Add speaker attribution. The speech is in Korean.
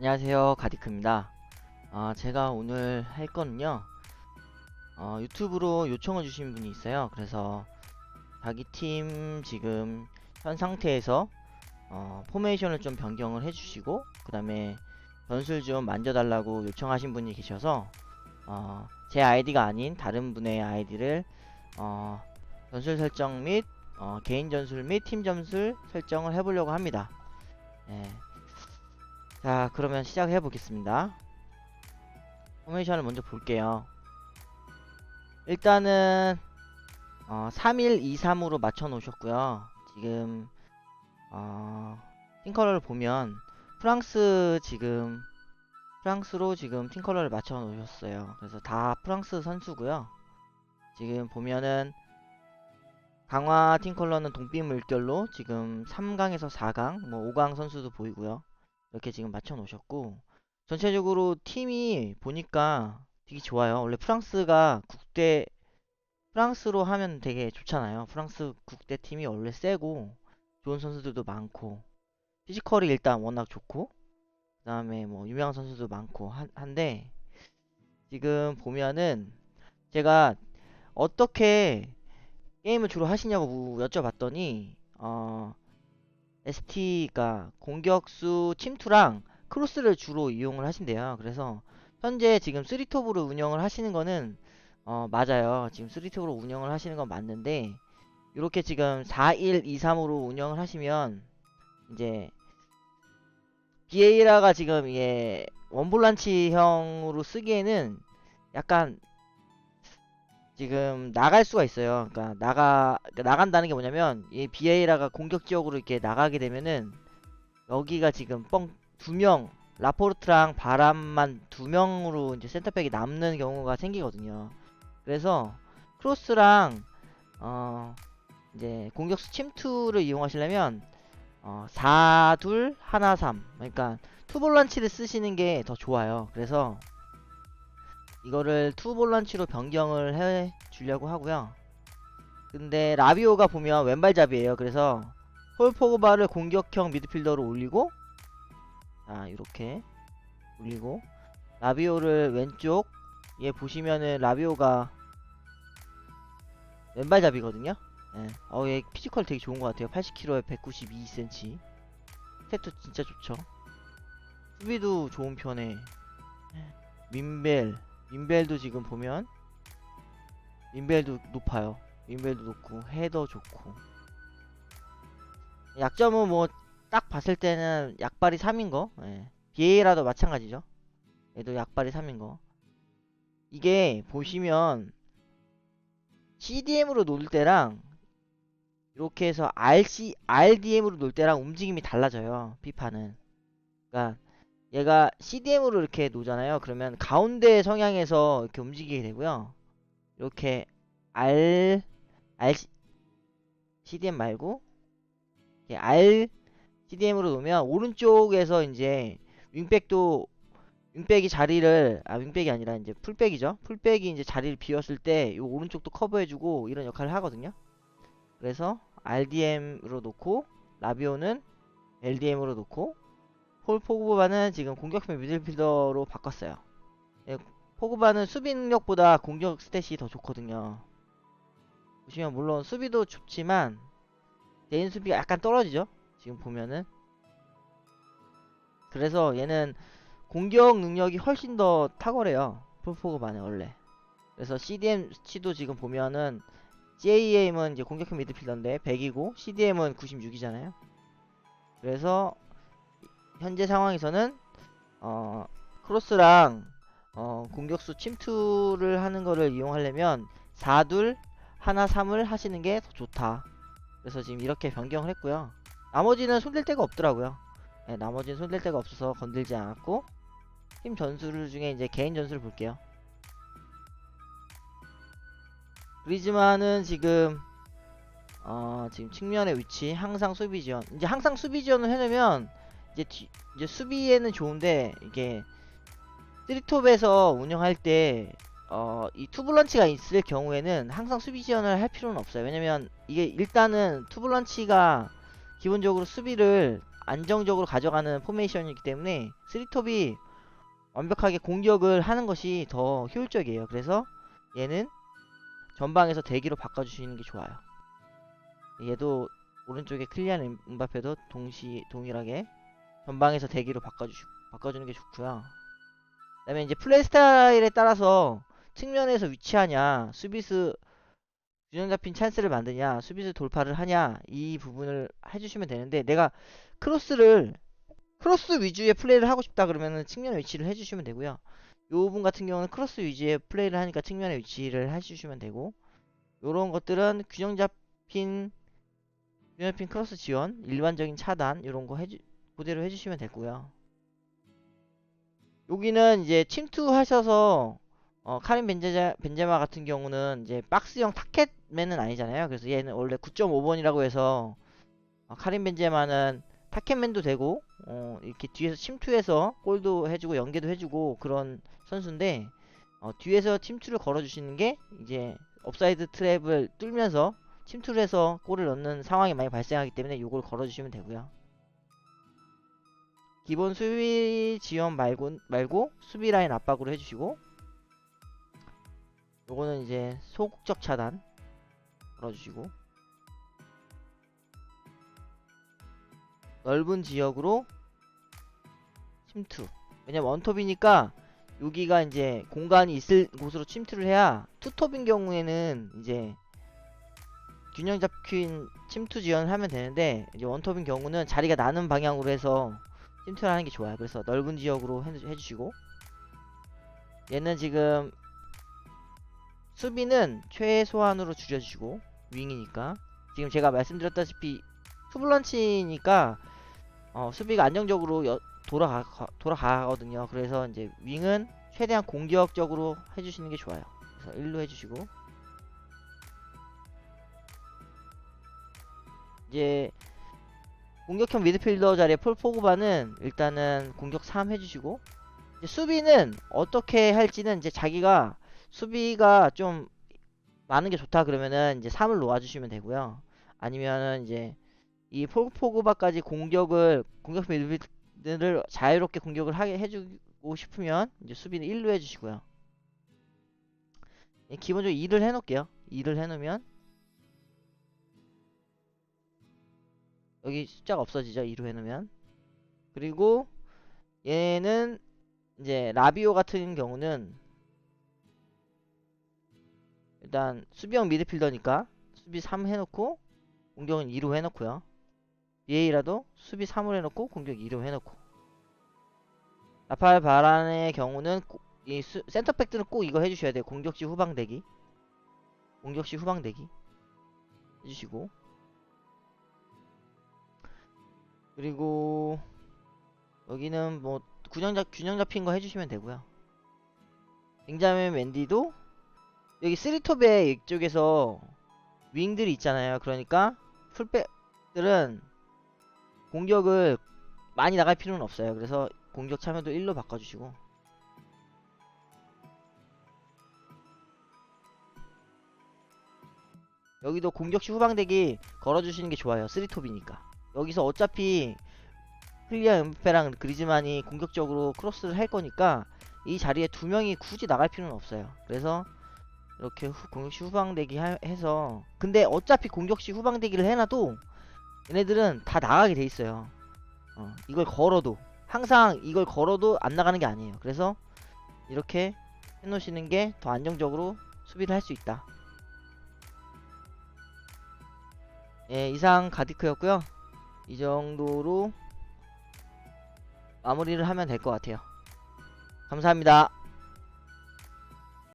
Speaker 1: 안녕하세요 가디크입니다. 아, 제가 오늘 할 거는요 어, 유튜브로 요청을 주신 분이 있어요. 그래서 자기 팀 지금 현 상태에서 어, 포메이션을 좀 변경을 해주시고 그 다음에 변수를 좀 만져달라고 요청하신 분이 계셔서 어, 제 아이디가 아닌 다른 분의 아이디를 어, 전술 설정 및 어, 개인 전술 및 팀 전술 설정을 해보려고 합니다. 예. 자 그러면 시작해 보겠습니다. 포메이션을 먼저 볼게요. 일단은 어, 3123으로 맞춰 놓으셨고요. 지금 어, 팀컬러를 보면 프랑스 지금 프랑스로 지금 팀컬러를 맞춰 놓으셨어요. 그래서 다 프랑스 선수고요. 지금 보면은 강화 팀컬러는 동빛 물결로 지금 3강에서 4강 뭐 5강 선수도 보이고요 이렇게 지금 맞춰 놓으셨고 전체적으로 팀이 보니까 되게 좋아요. 원래 프랑스가 국대 프랑스로 하면 되게 좋잖아요. 프랑스 국대 팀이 원래 세고 좋은 선수들도 많고 피지컬이 일단 워낙 좋고 그다음에 뭐 유명한 선수도 많고 한, 한데 지금 보면은 제가 어떻게 게임을 주로 하시냐고 무- 여쭤봤더니 어 ST가 공격수 침투랑 크로스를 주로 이용을 하신대요. 그래서 현재 지금 3톱으로 운영을 하시는 거는 어 맞아요. 지금 3톱으로 운영을 하시는 건 맞는데 이렇게 지금 4-1-2-3으로 운영을 하시면 이제 비에이라가 지금 이게 원볼란치형으로 쓰기에는 약간 지금 나갈 수가 있어요. 그러니까 나가 그러니까 나간다는 게 뭐냐면 이 비에이라가 공격 지역으로 이렇게 나가게 되면은 여기가 지금 뻥 두 명 라포르트랑 바람만 두 명으로 이제 센터백이 남는 경우가 생기거든요. 그래서 크로스랑 어 이제 공격수 침투를 이용하시려면 어 4, 2, 1, 3 그러니까 투볼란치를 쓰시는 게 더 좋아요. 그래서 이거를 투볼란치로 변경을 해 주려고 하고요. 근데 라비오가 보면 왼발잡이에요. 그래서 폴 포그바를 공격형 미드필더로 올리고 자 이렇게 올리고 라비오를 왼쪽 얘 보시면은 라비오가 왼발잡이거든요. 예. 어, 얘 피지컬 되게 좋은 것 같아요. 80kg에 192cm. 스탯도 진짜 좋죠. 수비도 좋은 편에. 민벨. 민벨도 지금 보면 민벨도 높아요. 민벨도 높고 헤더 좋고. 약점은 뭐 딱 봤을 때는 약발이 3인 거. 예. 비에이라도 마찬가지죠. 얘도 약발이 3인 거. 이게 보시면 CDM으로 놀 때랑 이렇게 해서 RC, RDM으로 놀 때랑 움직임이 달라져요. 피파는. 그러니까 얘가 CDM으로 이렇게 놓잖아요. 그러면 가운데 성향에서 이렇게 움직이게 되고요. 이렇게 R, R, CDM 말고 R, CDM으로 놓으면 오른쪽에서 이제 윙백도 윙백이 자리를 아 윙백이 아니라 이제 풀백이죠. 풀백이 이제 자리를 비웠을 때 이 오른쪽도 커버해주고 이런 역할을 하거든요. 그래서 RDM으로 놓고 라비오는 LDM으로 놓고 폴 포그바는 지금 공격형 미들필더로 바꿨어요. 예, 포그바는 수비 능력보다 공격 스탯이 더 좋거든요. 보시면 물론 수비도 좋지만 개인 수비가 약간 떨어지죠. 지금 보면은 그래서 얘는 공격 능력이 훨씬 더 탁월해요. 폴 포그바는 원래. 그래서 CDM치도 지금 보면은 JAM은 이제 공격형 미드필더인데 100이고 CDM은 96이잖아요. 그래서 현재 상황에서는 어 크로스랑 어 공격수 침투를 하는 거를 이용하려면 4둘 하나 3을 하시는 게 더 좋다. 그래서 지금 이렇게 변경을 했고요. 나머지는 손댈 데가 없더라고요. 네, 나머지는 손댈 데가 없어서 건들지 않았고 팀 전술 중에 이제 개인 전술을 볼게요. 그리즈만은 지금 어 지금 측면의 위치 항상 수비 지원 이제 항상 수비 지원을 해놓으면 이제 뒤, 이제 수비에는 좋은데 이게 3톱에서 운영할 때 어, 이 투블런치가 있을 경우에는 항상 수비 지원을 할 필요는 없어요. 왜냐면 이게 일단은 투블런치가 기본적으로 수비를 안정적으로 가져가는 포메이션이기 때문에 쓰리톱이 완벽하게 공격을 하는 것이 더 효율적이에요. 그래서 얘는 전방에서 대기로 바꿔주시는 게 좋아요. 얘도 오른쪽에 클리안 임- 음바페도 동시 동일하게 전방에서 대기로 바꿔주시 바꿔주는 게 좋고요. 그 다음에 이제 플레이 스타일에 따라서 측면에서 위치하냐, 수비수 균형 잡힌 찬스를 만드냐, 수비수 돌파를 하냐 이 부분을 해주시면 되는데 내가 크로스를 크로스 위주의 플레이를 하고 싶다 그러면은 측면에 위치를 해주시면 되고요. 요 부분 같은 경우는 크로스 위주의 플레이를 하니까 측면에 위치를 해주시면 되고 요런 것들은 균형 잡힌 균형 잡힌 크로스 지원, 일반적인 차단 요런 거 해주 그대로 해주시면 되고요. 여기는 이제 침투 하셔서 어, 카린 벤제자, 벤제마 같은 경우는 이제 박스형 타켓맨은 아니잖아요. 그래서 얘는 원래 9.5번이라고 해서 어, 카린 벤제마는 타켓맨도 되고 어, 이렇게 뒤에서 침투해서 골도 해주고 연계도 해주고 그런 선수인데 어, 뒤에서 침투를 걸어주시는 게 이제 업사이드 트랩을 뚫면서 침투를 해서 골을 넣는 상황이 많이 발생하기 때문에 이걸 걸어주시면 되고요. 기본 수비 지원 말고 말고 수비 라인 압박으로 해주시고 요거는 이제 소극적 차단 걸어주시고 넓은 지역으로 침투. 왜냐면 원톱이니까 여기가 이제 공간이 있을 곳으로 침투를 해야 투톱인 경우에는 이제 균형 잡힌 침투 지원을 하면 되는데 이제 원톱인 경우는 자리가 나는 방향으로 해서 침투를 하는 게 좋아요 그래서 넓은 지역으로 해, 해주시고 얘는 지금 수비는 최소한으로 줄여주시고 윙이니까 지금 제가 말씀드렸다시피 투블런치니까 어, 수비가 안정적으로 여- 돌아가 가- 돌아가거든요. 그래서 이제 윙은 최대한 공격적으로 해주시는 게 좋아요. 그래서 1로 해주시고 이제 공격형 미드필더 자리에 폴 포그바는 일단은 공격 3 해주시고 수비는 어떻게 할지는 이제 자기가 수비가 좀 많은 게 좋다 그러면은 이제 3을 놓아주시면 되고요. 아니면은 이제 이 포그바까지 공격을 공격 미드필드를 자유롭게 공격을 하게 해주고 싶으면 이제 수비는 1로 해주시고요. 예, 기본적으로 2를 해놓을게요. 2를 해놓으면 여기 숫자가 없어지죠. 2로 해놓으면 그리고 얘는 이제 라비오 같은 경우는 일단 수비형 미드필더니까 수비 3 해놓고 공격은 2로 해놓고요. BA라도 수비 3을 해놓고 공격 2로 해놓고 라팔 바란의 경우는 꼭- 이 수- 센터백들은 꼭 이거 해주셔야 돼요. 공격시 후방 대기 공격시 후방 대기 해주시고 그리고 여기는 뭐 균형, 잡, 균형 잡힌 거 해주시면 되고요. 빙자맨 맨디도 여기 쓰리톱의 이쪽에서 윙들이 있잖아요. 그러니까 풀백들은 공격을 많이 나갈 필요는 없어요. 그래서 공격 참여도 1로 바꿔주시고 여기도 공격시 후방대기 걸어주시는 게 좋아요. 쓰리톱이니까 여기서 어차피 클리아 은페랑 그리즈만이 공격적으로 크로스를 할 거니까 이 자리에 두 명이 굳이 나갈 필요는 없어요. 그래서 이렇게 후, 공격시 후방대기 하- 해서 근데 어차피 공격시 후방대기를 해놔도 얘네들은 다 나가게 돼 있어요. 어, 이걸 걸어도 항상 이걸 걸어도 안 나가는 게 아니에요. 그래서 이렇게 해놓으시는 게 더 안정적으로 수비를 할 수 있다. 예, 이상 가디크였고요. 이 정도로 마무리를 하면 될 것 같아요. 감사합니다.